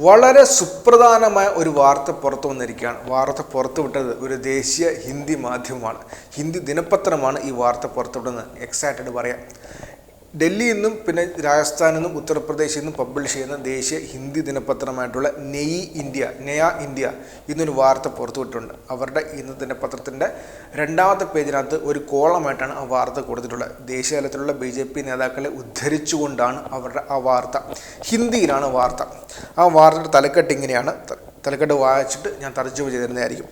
വളരെ സുപ്രധാനമായ ഒരു വാർത്ത പുറത്തു വന്നിരിക്കുകയാണ്. വാർത്ത പുറത്തുവിട്ടത് ഒരു ദേശീയ ഹിന്ദി മാധ്യമമാണ്. ഹിന്ദി ദിനപത്രമാണ് ഈ വാർത്ത പുറത്തുവിടുന്നത് എക്സൈറ്റഡ് പറയാം. ഡൽഹിയിൽ നിന്നും പിന്നെ രാജസ്ഥാനിൽ നിന്നും ഉത്തർപ്രദേശിൽ നിന്നും പബ്ലിഷ് ചെയ്യുന്ന ദേശീയ ഹിന്ദി ദിനപത്രമായിട്ടുള്ള നെയ് ഇന്ത്യ നയ ഇന്ത്യ ഇന്നൊരു വാർത്ത പുറത്തുവിട്ടിട്ടുണ്ട് അവരുടെ ഇന്ന് ദിനപത്രത്തിന്റെ രണ്ടാമത്തെ പേജിനകത്ത് ഒരു കോളമായിട്ടാണ് ആ വാർത്ത കൊടുത്തിട്ടുള്ളത്. ദേശീയ തലത്തിലുള്ള ബി ജെ പി നേതാക്കളെ ഉദ്ധരിച്ചുകൊണ്ടാണ് അവരുടെ ആ വാർത്ത. ഹിന്ദിയിലാണ് വാർത്ത. ആ വാർത്തയുടെ തലക്കെട്ട് ഇങ്ങനെയാണ്. തലക്കെട്ട് വായിച്ചിട്ട് ഞാൻ തർജമ ചെയ്തിരുന്നതായിരിക്കും.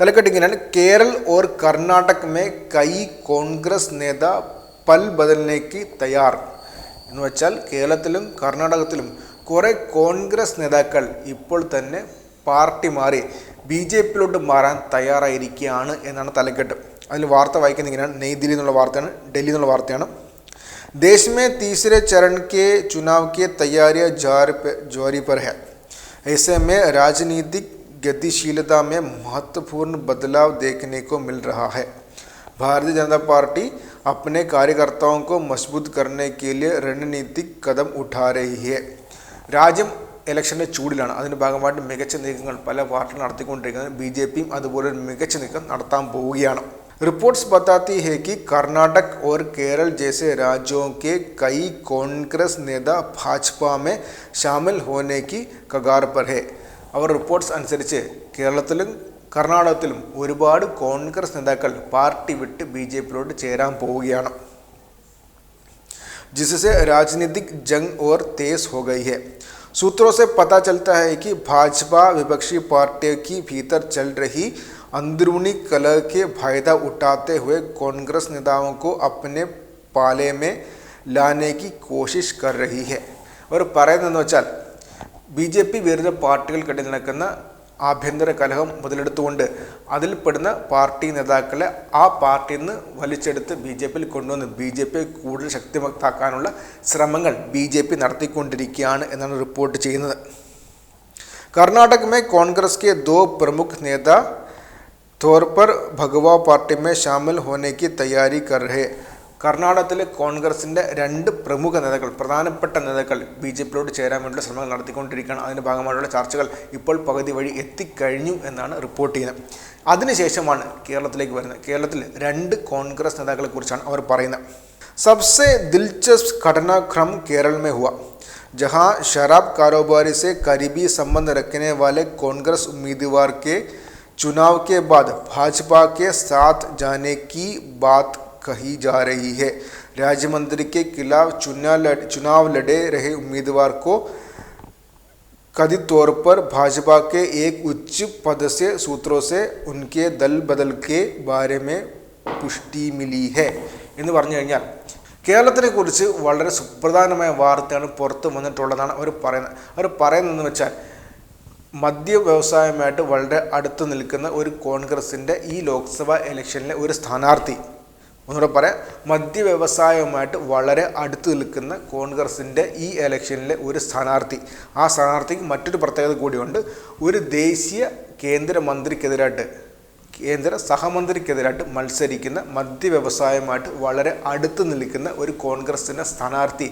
തലക്കെട്ട് ഇങ്ങനെയാണ്. കേരൾ ഓർ കർണാടക മേ കൈ കോൺഗ്രസ് നേതാ പൽ ബദലിനേക്ക് തയ്യാർ എന്ന് വെച്ചാൽ കേരളത്തിലും കർണാടകത്തിലും കുറേ കോൺഗ്രസ് നേതാക്കൾ ഇപ്പോൾ തന്നെ പാർട്ടി മാറി ബി ജെ പിയിലോട്ട് മാറാൻ തയ്യാറായിരിക്കുകയാണ് എന്നാണ് തലക്കെട്ട് അതിൽ വാർത്ത വായിക്കുന്നത് ഇങ്ങനെയാണ് നെയ് ദില്ലി എന്നുള്ള വാർത്തയാണ് ഡൽഹി എന്നുള്ള വാർത്തയാണ് देश में तीसरे चरण के चुनाव की तैयारियां जार पे जारी पर है ऐसे में राजनीतिक गतिशीलता में महत्वपूर्ण बदलाव देखने को मिल रहा है भारतीय जनता पार्टी अपने कार्यकर्ताओं को मजबूत करने के लिए रणनीतिक कदम उठा रही है രാജ്യം ഇലക്ഷൻ്റെ ചൂടിലാണ് അതിൻ്റെ ഭാഗമായിട്ട് മികച്ച നീക്കങ്ങൾ പല പാർട്ടികൾ നടത്തിക്കൊണ്ടിരിക്കുന്നത് ബി ജെ പിയും അതുപോലെ ഒരു മികച്ച നീക്കം നടത്താൻ പോവുകയാണ് रिपोर्ट्स बताती है कि कर्नाटक और केरल जैसे राज्यों के कई कांग्रेस नेता भाजपा में शामिल होने की कगार पर है അവർ റിപ്പോർട്ട്സ് അനുസരിച്ച് കേരളത്തിലും കർണാടകത്തിലും ഒരുപാട് കോൺഗ്രസ് നേതാക്കൾ പാർട്ടി വിട്ട് ബി ജെ പിയിലോട്ട് ചേരാൻ പോവുകയാണ് जिससे राजनीतिक जंग और तेज हो गई है सूत्रों से पता चलता है कि भाजपा विपक्षी पार्टियों की भीतर चल रही अंदरूनी कलह के फायदा उठाते हुए कांग्रेस नेताओं को अपने पाले में लाने की कोशिश कर रही है അവർ പറയുന്നതെന്ന് വെച്ചാൽ ബി ജെ പി വിരുദ്ധ പാർട്ടികൾക്കിടയിൽ നടക്കുന്ന ആഭ്യന്തര കലഹം മുതലെടുത്തുകൊണ്ട് അതിൽപ്പെടുന്ന പാർട്ടി നേതാക്കളെ ആ പാർട്ടിയിൽ നിന്ന് വലിച്ചെടുത്ത് ബി ജെ പിയിൽ കൊണ്ടുവന്ന് ബി ജെ പിയെ കൂടുതൽ ശക്തിമത്താക്കാനുള്ള ശ്രമങ്ങൾ ബി ജെ പി നടത്തിക്കൊണ്ടിരിക്കുകയാണ് എന്നാണ് റിപ്പോർട്ട് ചെയ്യുന്നത് कर्नाटक में कांग्रेस के दो प्रमुख नेता तौर पर भगवा पार्टी में शामिल होने की तैयारी कर रहे കർണാടകത്തിലെ കോൺഗ്രസിൻ്റെ രണ്ട് പ്രമുഖ നേതാക്കൾ പ്രധാനപ്പെട്ട നേതാക്കൾ ബി ജെ പിയിലോട്ട് ചേരാൻ വേണ്ടിയുള്ള ശ്രമങ്ങൾ നടത്തിക്കൊണ്ടിരിക്കുകയാണ് അതിൻ്റെ ഭാഗമായിട്ടുള്ള ചർച്ചകൾ ഇപ്പോൾ പകുതി വഴി എത്തിക്കഴിഞ്ഞു എന്നാണ് റിപ്പോർട്ട് ചെയ്യുന്നത് അതിനുശേഷമാണ് കേരളത്തിലേക്ക് വരുന്നത് കേരളത്തിൽ രണ്ട് കോൺഗ്രസ് നേതാക്കളെ കുറിച്ചാണ് അവർ പറയുന്നത് सबसे दिलचस्प घटनाक्रम केरल में हुआ जहां शराब कारोबारी से करीबी संबंध रखने वाले कांग्रेस उम्मीदवार के चुनाव के बाद भाजपा के साथ जाने की बात कही जा रही है राज्य मंत्री के खिलाफ चुनाव लड़ चुनाव लड़े रहे उम्मीदवार को कथित तौर पर भाजपा के एक उच्च पद से सूत्रों से उनके दल बदल के बारे में പുഷ്ടി മിലി ഹെ എന്ന് പറഞ്ഞു കഴിഞ്ഞാൽ കേരളത്തിനെ കുറിച്ച് വളരെ സുപ്രധാനമായ വാർത്തയാണ് പുറത്ത് വന്നിട്ടുള്ളതാണ് അവർ പറയുന്നത് അവർ പറയുന്നതെന്ന് വെച്ചാൽ മദ്യ വ്യവസായമായിട്ട് വളരെ അടുത്ത് നിൽക്കുന്ന ഒരു കോൺഗ്രസിൻ്റെ ഈ ലോക്സഭാ ഇലക്ഷനിലെ ഒരു സ്ഥാനാർത്ഥി ഒന്നുകൂടെ പറയാം. മദ്യ വ്യവസായവുമായിട്ട് വളരെ അടുത്ത് നിൽക്കുന്ന കോൺഗ്രസിന്റെ ഈ ഇലക്ഷനിലെ ഒരു സ്ഥാനാർത്ഥി. ആ സ്ഥാനാർത്ഥിക്ക് മറ്റൊരു പ്രത്യേകത കൂടിയുണ്ട്. ഒരു ദേശീയ കേന്ദ്രമന്ത്രിക്കെതിരായിട്ട് കേന്ദ്ര സഹമന്ത്രിക്കെതിരായിട്ട് മത്സരിക്കുന്ന മദ്യ വ്യവസായവുമായിട്ട് വളരെ അടുത്ത് നിൽക്കുന്ന ഒരു കോൺഗ്രസിന്റെ സ്ഥാനാർത്ഥി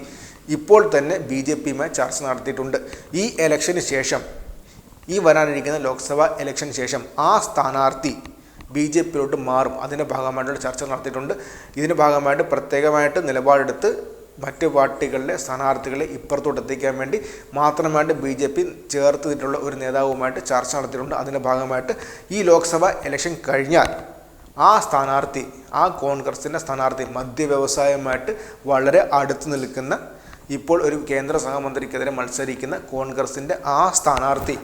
ഇപ്പോൾ തന്നെ ബി ജെ പിയുമായി ചർച്ച നടത്തിയിട്ടുണ്ട്. ഈ ഇലക്ഷന് ശേഷം ഈ വരാനിരിക്കുന്ന ലോക്സഭാ ഇലക്ഷന് ശേഷം ആ സ്ഥാനാർത്ഥി ബി ജെ പിയിലോട്ട് മാറും. അതിന്റെ ഭാഗമായിട്ടുള്ള ചർച്ച നടത്തിയിട്ടുണ്ട്. ഇതിന്റെ ഭാഗമായിട്ട് പ്രത്യേകമായിട്ട് നിലപാടെടുത്ത് മറ്റ് പാർട്ടികളിലെ സ്ഥാനാർത്ഥികളെ ഇപ്പുറത്തോട്ട് എത്തിക്കാൻ വേണ്ടി മാത്രമായിട്ട് ബി ജെ പി ചേർത്തിട്ടുള്ള ഒരു നേതാവുമായിട്ട് ചർച്ച നടത്തിയിട്ടുണ്ട്. അതിന്റെ ഭാഗമായിട്ട് ഈ ലോക്സഭ ഇലക്ഷൻ കഴിഞ്ഞാൽ ആ സ്ഥാനാർത്ഥി ആ കോൺഗ്രസിന്റെ സ്ഥാനാർത്ഥി മദ്യ വ്യവസായവുമായിട്ട് വളരെ അടുത്ത് നിൽക്കുന്ന ഇപ്പോൾ ഒരു കേന്ദ്ര സഹമന്ത്രിക്കെതിരെ മത്സരിക്കുന്ന കോൺഗ്രസിന്റെ ആ സ്ഥാനാർത്ഥി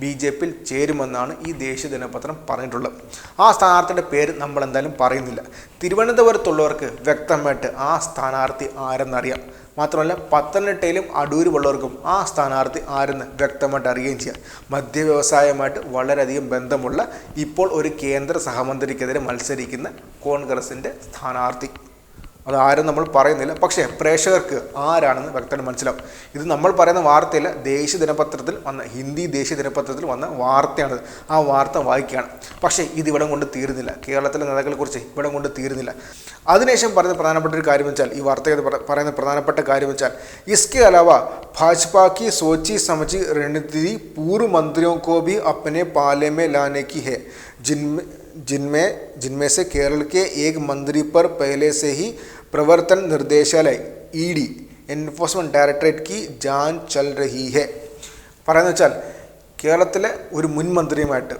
ബി ജെ പിയിൽ ചേരുമെന്നാണ് ഈ ദേശീയ ദിനപത്രം പറഞ്ഞിട്ടുള്ളത്. ആ സ്ഥാനാർത്ഥിയുടെ പേര് നമ്മൾ എന്തായാലും പറയുന്നില്ല. തിരുവനന്തപുരത്തുള്ളവർക്ക് വ്യക്തമായിട്ട് ആ സ്ഥാനാർത്ഥി ആരെന്നറിയാം. മാത്രമല്ല പത്തനംതിട്ടയിലും അടൂരുമുള്ളവർക്കും ആ സ്ഥാനാർത്ഥി ആരെന്ന് വ്യക്തമായിട്ട് അറിയുകയും ചെയ്യാം. മദ്യ വളരെയധികം ബന്ധമുള്ള ഇപ്പോൾ ഒരു കേന്ദ്ര സഹമന്ത്രിക്കെതിരെ മത്സരിക്കുന്ന കോൺഗ്രസിന്റെ സ്ഥാനാർത്ഥി. അത് ആരും നമ്മൾ പറയുന്നില്ല പക്ഷേ പ്രേക്ഷകർക്ക് ആരാണെന്ന് വ്യക്തമായിട്ട് മനസ്സിലാവും ഇത് നമ്മൾ പറയുന്ന വാർത്തയല്ല ദേശീയ ദിനപത്രത്തിൽ വന്ന ഹിന്ദി ദേശീയ ദിനപത്രത്തിൽ വന്ന വാർത്തയാണ് ആ വാർത്ത വായിക്കുകയാണ് പക്ഷേ ഇത് ഇവിടം കൊണ്ട് തീരുന്നില്ല കേരളത്തിലെ നേതാക്കളെക്കുറിച്ച് ഇവിടം കൊണ്ട് തീരുന്നില്ല അതിനുശേഷം പറയുന്ന പ്രധാനപ്പെട്ട ഒരു കാര്യം വെച്ചാൽ ഈ വാർത്തയിൽ പറ- പറയുന്ന പ്രധാനപ്പെട്ട കാര്യം വെച്ചാൽ इसके अलावा भाजपा की सोची समझी रणनीति पूर्व मंत्रियों को भी अपने पाले में लाने की है जिनमें जिनमें जिनमें से केरल के एक मंत्री पर पहले से ही प्रवर्तन निर्देशालय ईडी एनफोर्समेंट डायरेक्टरेट की जांच चल रही है പറയുന്നത് വെച്ചാൽ കേരളത്തിലെ ഒരു മുൻ മന്ത്രിയുമായിട്ട്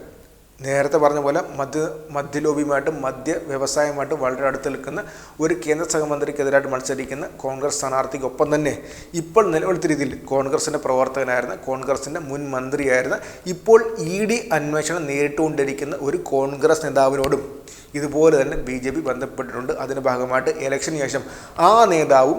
നേരത്തെ പറഞ്ഞ പോലെ മദ്യ മദ്യലോബിയുമായിട്ടും മദ്യ വ്യവസായമായിട്ടും വളരെ അടുത്ത് നിൽക്കുന്ന ഒരു കേന്ദ്ര സഹമന്ത്രിക്കെതിരായിട്ട് മത്സരിക്കുന്ന കോൺഗ്രസ് സ്ഥാനാർത്ഥിക്കൊപ്പം തന്നെ ഇപ്പോൾ നിലവിലത്തെ രീതിയിൽ കോൺഗ്രസിന്റെ പ്രവർത്തകനായിരുന്ന കോൺഗ്രസിന്റെ മുൻ മന്ത്രിയായിരുന്ന ഇപ്പോൾ ഇ ഡി അന്വേഷണം നേരിട്ടുകൊണ്ടിരിക്കുന്ന ഒരു കോൺഗ്രസ് നേതാവിനോടും ഇതുപോലെ തന്നെ ബി ജെ പി ബന്ധപ്പെട്ടിട്ടുണ്ട്. അതിന്റെ ഭാഗമായിട്ട് ഇലക്ഷന് ശേഷം ആ നേതാവും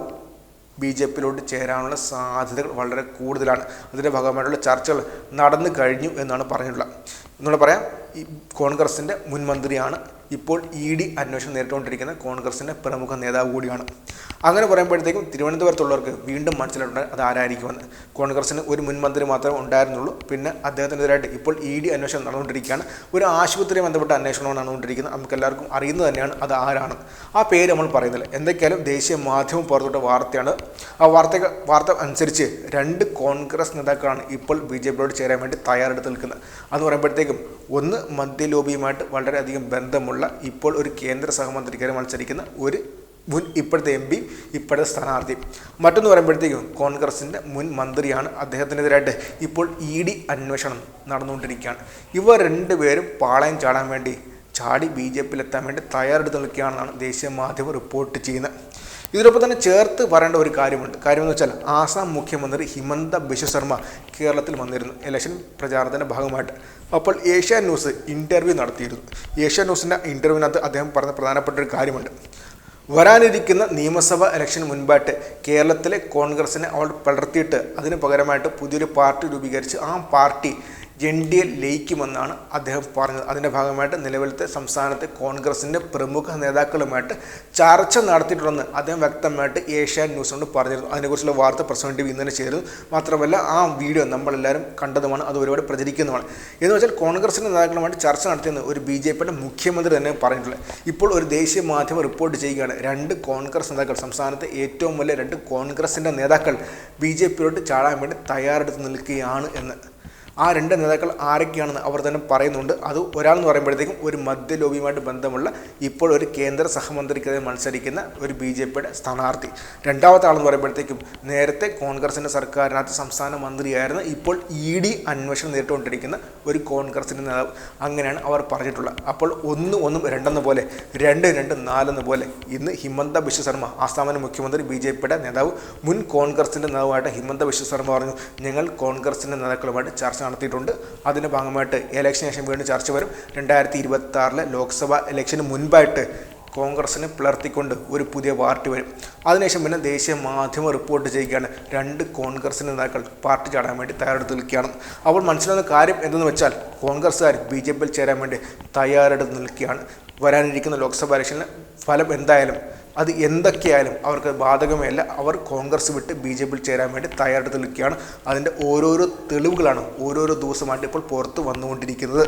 ബി ജെ പിയിലോട്ട് ചേരാനുള്ള സാധ്യതകൾ വളരെ കൂടുതലാണ്. അതിന്റെ ഭാഗമായിട്ടുള്ള ചർച്ചകൾ നടന്നു കഴിഞ്ഞു എന്നാണ് പറഞ്ഞിട്ടുള്ളത്. എന്നോട് പറയാം. ഈ കോൺഗ്രസിന്റെ മുൻ മന്ത്രിയാണ് ഇപ്പോൾ ഇ ഡി അന്വേഷണം നേരിട്ടുകൊണ്ടിരിക്കുന്ന കോൺഗ്രസിന്റെ പ്രമുഖ നേതാവ് കൂടിയാണ്. അങ്ങനെ പറയുമ്പോഴത്തേക്കും തിരുവനന്തപുരത്തുള്ളവർക്ക് വീണ്ടും മനസ്സിലായിട്ടുണ്ട് അത് ആരായിരിക്കുമെന്ന്. കോൺഗ്രസിന് ഒരു മുൻമന്ത്രി മാത്രമേ ഉണ്ടായിരുന്നുള്ളൂ. പിന്നെ അദ്ദേഹത്തിനെതിരായിട്ട് ഇപ്പോൾ ഇ ഡി അന്വേഷണം നടന്നുകൊണ്ടിരിക്കുകയാണ്. ഒരു ആശുപത്രിയെ ബന്ധപ്പെട്ട അന്വേഷണമാണ് നടന്നുകൊണ്ടിരിക്കുന്നത് നമുക്ക് എല്ലാവർക്കും അറിയുന്നത് തന്നെയാണ് അത് ആരാണ്. ആ പേര് നമ്മൾ പറയുന്നില്ല. എന്തൊക്കെയാലും ദേശീയ മാധ്യമം പുറത്തോട്ട വാർത്തയാണ്. ആ വാർത്ത വാർത്ത അനുസരിച്ച് രണ്ട് കോൺഗ്രസ് നേതാക്കളാണ് ഇപ്പോൾ ബി ജെ പിയോട് ചേരാൻ വേണ്ടി തയ്യാറെടുത്ത് നിൽക്കുന്നത്. അത് പറയുമ്പോഴത്തേക്കും ഒന്ന് മദ്യലോബിയുമായിട്ട് വളരെയധികം ബന്ധമുള്ള ഇപ്പോൾ ഒരു കേന്ദ്ര സഹമന്ത്രിക്കാരെ മത്സരിക്കുന്ന ഒരു മുൻ ഇപ്പോഴത്തെ എം പി ഇപ്പോഴത്തെ സ്ഥാനാർത്ഥി. മറ്റൊന്ന് പറയുമ്പോഴത്തേക്കും കോൺഗ്രസിന്റെ മുൻ മന്ത്രിയാണ് അദ്ദേഹത്തിനെതിരായിട്ട് ഇപ്പോൾ ഇ ഡി അന്വേഷണം നടന്നുകൊണ്ടിരിക്കുകയാണ്. ഇവർ രണ്ടുപേരും പാളയം ചാടാൻ വേണ്ടി ചാടി ബി ജെ പിയിലെത്താൻ വേണ്ടി തയ്യാറെടുത്ത് നിൽക്കുകയാണെന്നാണ് ദേശീയ മാധ്യമം റിപ്പോർട്ട് ചെയ്യുന്നത്. ഇതിനൊപ്പം തന്നെ ചേർത്ത് പറയേണ്ട ഒരു കാര്യമുണ്ട്. കാര്യമെന്ന് വെച്ചാൽ ആസാം മുഖ്യമന്ത്രി ഹിമന്ത ബിശ്വ ശർമ്മ കേരളത്തിൽ വന്നിരുന്നു. ഇലക്ഷൻ പ്രചാരണത്തിന്റെ ഭാഗമായിട്ട്. അപ്പോൾ ഏഷ്യ ന്യൂസ് ഇന്റർവ്യൂ നടത്തിയിരുന്നു. ഏഷ്യ ന്യൂസിന്റെ ഇന്റർവ്യൂവിനകത്ത് അദ്ദേഹം പറഞ്ഞ പ്രധാനപ്പെട്ട ഒരു കാര്യമുണ്ട്. വരാനിരിക്കുന്ന നിയമസഭാ ഇലക്ഷന് മുൻപായിട്ട് കേരളത്തിലെ കോൺഗ്രസിനെ അവൾ പടർത്തിയിട്ട് അതിന് പകരമായിട്ട് പുതിയൊരു പാർട്ടി രൂപീകരിച്ച് ആ പാർട്ടി എ ലയിക്കുമെന്നാണ് അദ്ദേഹം പറഞ്ഞത്. അതിന്റെ ഭാഗമായിട്ട് നിലവിലത്തെ സംസ്ഥാനത്തെ കോൺഗ്രസിന്റെ പ്രമുഖ നേതാക്കളുമായിട്ട് ചർച്ച നടത്തിയിട്ടുണ്ടെന്ന് അദ്ദേഹം വ്യക്തമായിട്ട് ഏഷ്യാൻ ന്യൂസിനോട് പറഞ്ഞിരുന്നു. അതിനെക്കുറിച്ചുള്ള വാർത്ത പ്രസിഡന്റ് ടി വി ഇന്നലെ ചെയ്തിരുന്നു. മാത്രമല്ല ആ വീഡിയോ നമ്മളെല്ലാവരും കണ്ടതുമാണ് അത് ഒരുപാട് പ്രചരിക്കുന്നതുമാണ് എന്ന് വെച്ചാൽ കോൺഗ്രസിന്റെ നേതാക്കളുമായിട്ട് ചർച്ച നടത്തിയെന്ന് ഒരു ബി ജെ പിയുടെ മുഖ്യമന്ത്രി തന്നെ പറഞ്ഞിട്ടുള്ളത് ഇപ്പോൾ ഒരു ദേശീയ മാധ്യമം റിപ്പോർട്ട് ചെയ്യുകയാണ് രണ്ട് കോൺഗ്രസ് നേതാക്കൾ സംസ്ഥാനത്തെ ഏറ്റവും വലിയ രണ്ട് കോൺഗ്രസിന്റെ നേതാക്കൾ ബി ജെ പിയിലോട്ട് ചാടാൻ വേണ്ടി തയ്യാറെടുത്ത് നിൽക്കുകയാണ് എന്ന്. ആ രണ്ട് നേതാക്കൾ ആരൊക്കെയാണെന്ന് അവർ തന്നെ പറയുന്നുണ്ട്. അത് എന്ന് പറയുമ്പോഴത്തേക്കും ഒരു മധ്യ ലോബിയുമായിട്ട് ബന്ധമുള്ള ഇപ്പോൾ ഒരു കേന്ദ്ര സഹമന്ത്രിക്കെതിരെ മത്സരിക്കുന്ന ഒരു ബി ജെ പിയുടെ സ്ഥാനാർത്ഥി. രണ്ടാമത്തെ ആളെന്ന് പറയുമ്പോഴത്തേക്കും നേരത്തെ കോൺഗ്രസിന്റെ സർക്കാരിനകത്ത് സംസ്ഥാന മന്ത്രിയായിരുന്ന ഇപ്പോൾ ഇ ഡി അന്വേഷണം നേരിട്ടുകൊണ്ടിരിക്കുന്ന ഒരു കോൺഗ്രസിന്റെ നേതാവ് അങ്ങനെയാണ് അവർ പറഞ്ഞിട്ടുള്ളത്. അപ്പോൾ ഒന്ന് ഒന്നും രണ്ടെന്ന പോലെ രണ്ട് രണ്ട് നാലെന്ന പോലെ ഇന്ന് ഹിമന്ത ബിശ്വ ശർമ്മ ആസ്ഥാന മുഖ്യമന്ത്രി ബി ജെ പിയുടെ നേതാവ് മുൻ കോൺഗ്രസിന്റെ നേതാവായിട്ട് ഹിമന്ത ബിശ്വ ശർമ്മ പറഞ്ഞു ഞങ്ങൾ കോൺഗ്രസിന്റെ നേതാക്കളുമായിട്ട് ചർച്ച നടത്തിയിട്ടുണ്ട്. അതിന്റെ ഭാഗമായിട്ട് ഇലക്ഷൻ ശേഷം വീണ്ടും ചർച്ച വരും. രണ്ടായിരത്തി ഇരുപത്തി ആറിലെ ലോക്സഭ ഇലക്ഷന് മുൻപായിട്ട് കോൺഗ്രസിനെ പിളർത്തിക്കൊണ്ട് ഒരു പുതിയ പാർട്ടി വരും. അതിനുശേഷം പിന്നെ ദേശീയ മാധ്യമം റിപ്പോർട്ട് ചെയ്യുകയാണ്. രണ്ട് കോൺഗ്രസ് നേതാക്കൾ പാർട്ടി ചാടാൻ വേണ്ടി തയ്യാറെടുത്ത് നിൽക്കുകയാണ്. അപ്പോൾ മനസ്സിലാകുന്ന കാര്യം എന്തെന്ന് വെച്ചാൽ കോൺഗ്രസ്സുകാർ ബി ജെ പിയിൽ ചേരാൻ വേണ്ടി തയ്യാറെടുത്ത് നിൽക്കുകയാണ്. വരാനിരിക്കുന്ന ലോക്സഭാ ഇലക്ഷനിലെ ഫലം എന്തായാലും അത് എന്തൊക്കെയായാലും അവർക്ക് ബാധകമല്ല അവർ കോൺഗ്രസ് വിട്ട് ബി ജെ പിയിൽ ചേരാൻ വേണ്ടി തയ്യാറെടുത്ത് നിൽക്കുകയാണ്. അതിന്റെ ഓരോരോ തെളിവുകളാണ് ഓരോരോ ദിവസമായിട്ട് ഇപ്പോൾ പുറത്ത് വന്നുകൊണ്ടിരിക്കുന്നത്.